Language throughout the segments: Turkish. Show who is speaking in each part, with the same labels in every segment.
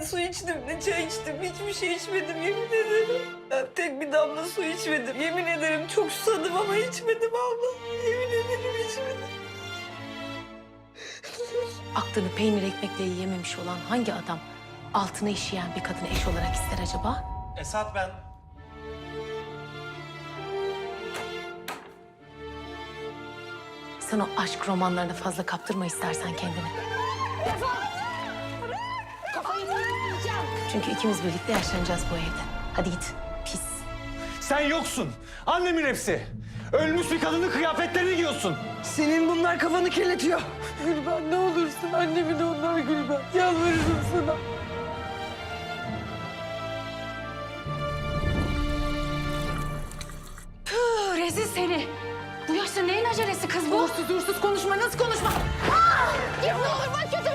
Speaker 1: Ne su içtim ne çay içtim. Hiçbir şey içmedim yemin ederim. Ben tek bir damla su içmedim. Yemin ederim çok susadım ama içmedim abla. Yemin ederim içmedim.
Speaker 2: Aklını peynir ekmekle yiyememiş olan hangi adam altına işeyen bir kadını eş olarak ister acaba?
Speaker 3: Esat ben.
Speaker 2: Sen o aşk romanlarına fazla kaptırma istersen kendini. Çünkü ikimiz birlikte yaşlanacağız bu evde. Hadi git. Pis.
Speaker 3: Sen yoksun. Annemin hepsi. Ölmüş bir kadının kıyafetlerini giyiyorsun.
Speaker 1: Senin bunlar kafanı kirletiyor. Gülben ne olursun annemi de onlar Gülben. Yalvarırım sana.
Speaker 2: Puh, rezil seni. Bu yaşta neyin acelesi kız bu? Uğursuz uğursuz konuşma. Nasıl konuşma?
Speaker 4: Git ne olur bak kötü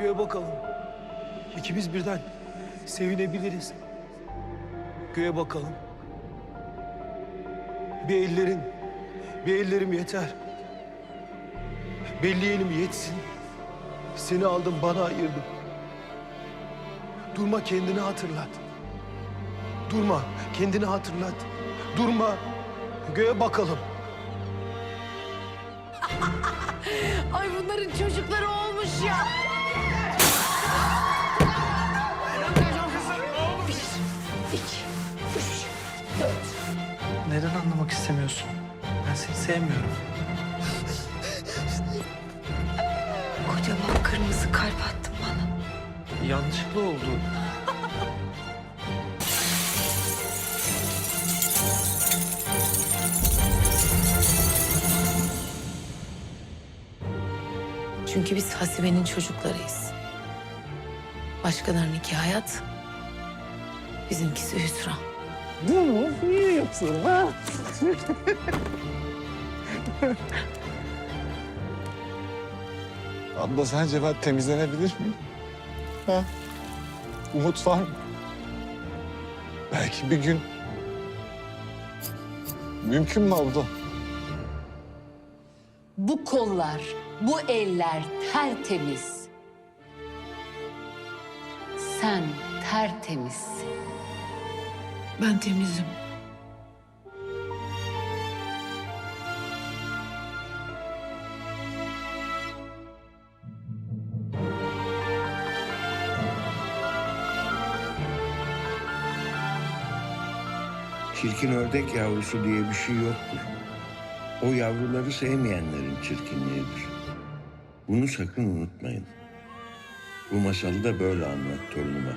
Speaker 5: Göğe bakalım. İkimiz birden sevinebiliriz. Göğe bakalım. Bir ellerin, bir ellerim yeter. Belli elim yetsin. Seni aldım, bana ayırdım. Durma kendini hatırlat. Durma, kendini hatırlat. Durma, göğe bakalım.
Speaker 2: Ay bunların çocukları olmuş ya.
Speaker 3: Neden anlamak istemiyorsun? Ben seni sevmiyorum.
Speaker 1: Kocaman kırmızı kalp attın bana.
Speaker 3: Yanlışlıkla oldu.
Speaker 2: Çünkü biz Hasibe'nin çocuklarıyız. Başkalarınınki hayat, bizimkisi hüsran.
Speaker 6: Abla sence ben temizlenebilir miyim? Ha? Umut var mı? Belki bir gün. Mümkün mü abla?
Speaker 7: Bu kollar, bu eller tertemiz. Sen tertemizsin.
Speaker 2: Ben temizim.
Speaker 8: Çirkin ördek yavrusu diye bir şey yoktur. O yavruları sevmeyenlerin çirkinliğidir. Bunu sakın unutmayın. Bu masalı da böyle anlat torunuma.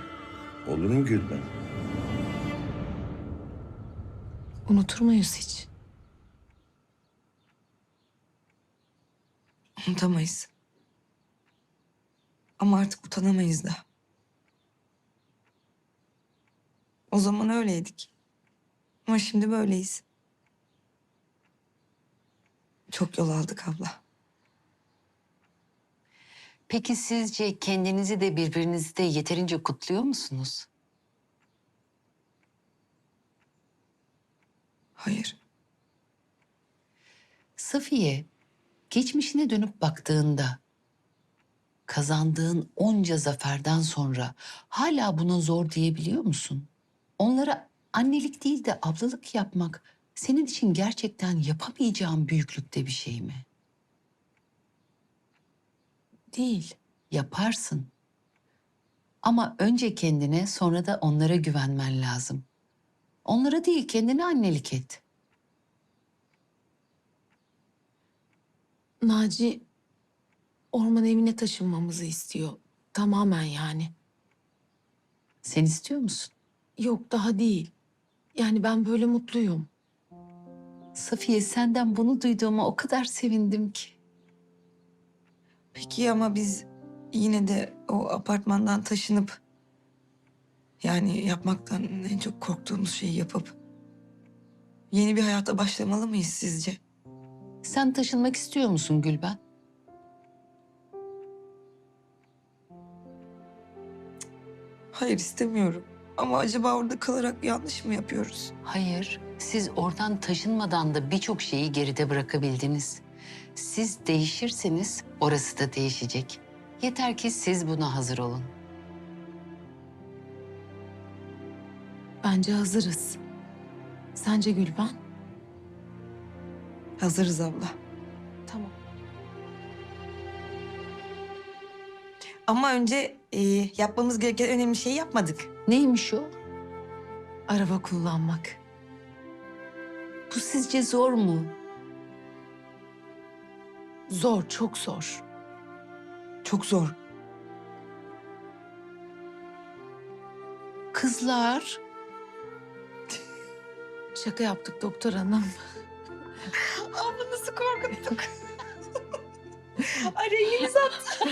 Speaker 8: Olur mu Gülben?
Speaker 2: Unutur muyuz hiç?
Speaker 9: Unutamayız. Ama artık utanamayız da. O zaman öyleydik. Ama şimdi böyleyiz. Çok yol aldık abla.
Speaker 7: Peki sizce kendinizi de birbirinizi de yeterince kutluyor musunuz?
Speaker 9: Hayır.
Speaker 7: Safiye, geçmişine dönüp baktığında kazandığın onca zaferden sonra hala buna zor diyebiliyor musun? Onlara annelik değil de ablalık yapmak senin için gerçekten yapamayacağın büyüklükte bir şey mi?
Speaker 2: Değil.
Speaker 7: Yaparsın. Ama önce kendine sonra da onlara güvenmen lazım. Onlara değil kendine annelik et.
Speaker 2: Naci orman evine taşınmamızı istiyor. Tamamen yani.
Speaker 7: Sen istiyor musun?
Speaker 2: Yok daha değil. Yani ben böyle mutluyum.
Speaker 7: Safiye senden bunu duyduğuma o kadar sevindim ki.
Speaker 9: Peki ama biz yine de o apartmandan taşınıp... Yani yapmaktan en çok korktuğumuz şeyi yapıp... Yeni bir hayata başlamalı mıyız sizce?
Speaker 7: Sen taşınmak istiyor musun Gülben?
Speaker 9: Hayır istemiyorum. Ama acaba orada kalarak yanlış mı yapıyoruz?
Speaker 7: Hayır, siz oradan taşınmadan da birçok şeyi geride bırakabildiniz. Siz değişirseniz orası da değişecek. Yeter ki siz buna hazır olun.
Speaker 2: Bence hazırız. Sence Gülben?
Speaker 9: Hazırız abla.
Speaker 2: Tamam.
Speaker 9: Ama önce e, yapmamız gereken önemli şeyi yapmadık.
Speaker 7: Neymiş o?
Speaker 2: Araba kullanmak.
Speaker 7: Bu sizce zor mu?
Speaker 2: Zor, çok zor.
Speaker 9: Çok zor.
Speaker 7: Kızlar,
Speaker 2: Şaka yaptık doktor hanım.
Speaker 9: Abla nasıl korkuttuk? Ay rengimiz attı.